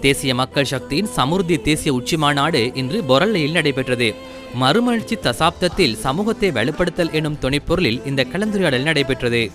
தேசிய மக்கள் சக்தியின் சமுர்த்தி தேசிய உச்சி மாநாடு இன்று பொரல்லையில் நடைபெற்றது. மறுமலர்ச்சி தசாப்தத்தில் சமூகத்தை வலுப்படுத்தல் எனும் துணைப்பொருளில் இந்த கலந்துரையாடல் நடைபெற்றது.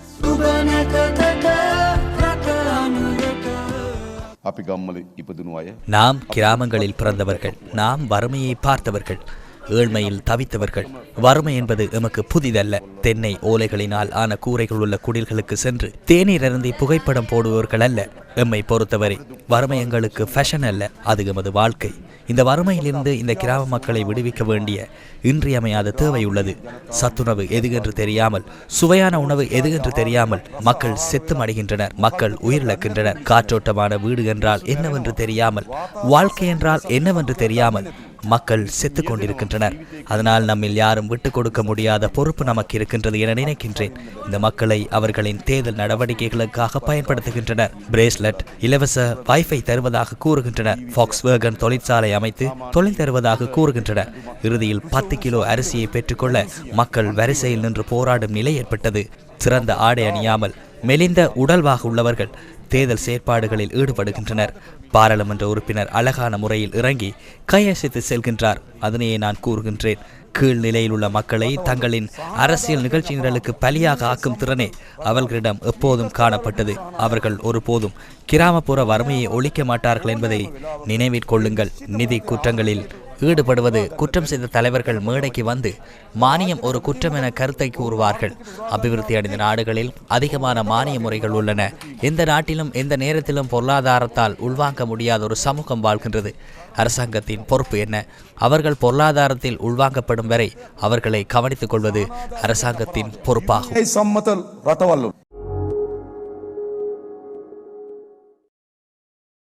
நாம் கிராமங்களில் பிறந்தவர்கள் நாம் வறுமையை பார்த்தவர்கள். ஏழ்மையில் தவித்தவர்கள். வறுமை என்பது எமக்கு புதிதல்ல. தென்னை ஓலைகளினால் ஆன கூரைகள் உள்ள குடில்களுக்கு சென்று தேநீர் அருந்தி புகைப்படம் போடுபவர்கள் அல்ல. எம்மை பொறுத்தவரை வறுமை எங்களுக்கு ஃபேஷன் அல்ல. அது எமது வாழ்க்கை. இந்த வறுமையிலிருந்து இந்த கிராம மக்களை விடுவிக்க வேண்டிய இன்றியமையாத தேவை உள்ளது. சத்துணவு எது என்று தெரியாமல் சுவையான உணவு எது என்று தெரியாமல் மக்கள் செத்து அடைகின்றனர் மக்கள் உயிரிழக்கின்றனர். காற்றோட்டமான வீடு என்றால் என்னவென்று தெரியாமல் வாழ்க்கை என்றால் என்னவென்று தெரியாமல் மக்கள் செத்து கொண்டிருக்கின்றனர் அதனால் நம்மில் யாரும் விட்டுக் கொடுக்க முடியாத பொறுப்பு நமக்கு இருக்கின்றது என நினைக்கின்றேன். இந்த மக்களை அவர்களின் தேர்தல் நடவடிக்கைகளுக்காக பயன்படுத்துகின்றனர். பிரேஸ்லெட் இலவச வைஃபை தருவதாக கூறுகின்றனர். ஃபாக்ஸ்வேகன் தொழிற்சாலை அமைத்து தொழில் தருவதாக கூறுகின்றனர். இறுதியில் பத்து கிலோ அரிசியை பெற்றுக்கொள்ள மக்கள் வரிசையில் நின்று போராடும் நிலை ஏற்பட்டது. சிறந்த ஆடை அணியாமல் மெலிந்த உடல்வாக உள்ளவர்கள் தேர்தல் செயற்பாடுகளில் ஈடுபடுகின்றனர். பாராளுமன்ற உறுப்பினர் அழகான முறையில் இறங்கி கையசைத்து செல்கின்றார். அதனையே நான் கூறுகின்றேன். கீழ்நிலையில் உள்ள மக்களை தங்களின் அரசியல் நிகழ்ச்சி நிரலுக்கு பலியாக ஆக்கும் திறனே அவர்களிடம் எப்போதும் காணப்பட்டது. அவர்கள் ஒருபோதும் கிராமப்புற வறுமையை ஒழிக்க மாட்டார்கள் என்பதை நினைவிற் கொள்ளுங்கள். நிதி குற்றங்களில் ஈடுபடுவது குற்றம் செய்த தலைவர்கள் மேடைக்கு வந்து மானியம் ஒரு குற்றம் என கருத்தை கூறுவார்கள். அபிவிருத்தி அடைந்த நாடுகளில் அதிகமான மானிய முறைகள் உள்ளன. எந்த நாட்டிலும் எந்த நேரத்திலும் பொருளாதாரத்தால் உள்வாங்க முடியாத ஒரு சமூகம் வாழ்கின்றது. அரசாங்கத்தின் பொறுப்பு என்ன? அவர்கள் பொருளாதாரத்தில் உள்வாங்கப்படும் வரை அவர்களை கவனித்துக் கொள்வது அரசாங்கத்தின் பொறுப்பாகும்.